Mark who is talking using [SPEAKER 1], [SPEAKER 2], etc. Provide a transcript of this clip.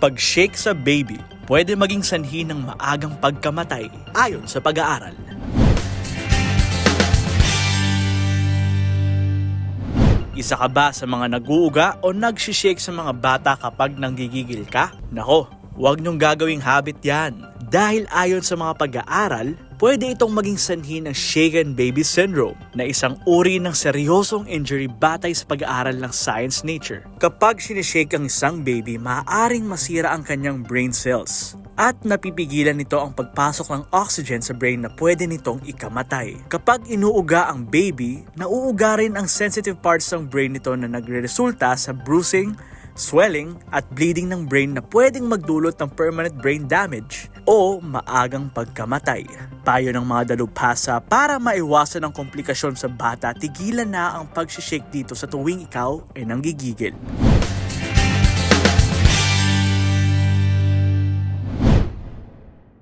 [SPEAKER 1] Pag-shake sa baby, pwede maging sanhi ng maagang pagkamatay ayon sa pag-aaral. Isa ka ba sa mga nag-uuga o nag-shake sa mga bata kapag nanggigigil ka? Nako, huwag niyong gagawing habit yan. Dahil ayon sa mga pag-aaral, pwede itong maging sanhi ng shaken baby syndrome na isang uri ng seryosong injury batay sa pag-aaral ng science nature. Kapag sinishake ang isang baby, maaaring masira ang kanyang brain cells at napipigilan nito ang pagpasok ng oxygen sa brain na pwede nitong ikamatay. Kapag inuuga ang baby, nauuga rin ang sensitive parts ng brain nito na nagre-resulta sa bruising, swelling at bleeding ng brain na pwedeng magdulot ng permanent brain damage o maagang pagkamatay. Payo ng mga dalubhasa para maiwasan ang komplikasyon sa bata, tigilan na ang pag-shake dito sa tuwing ikaw ay nanggigigil.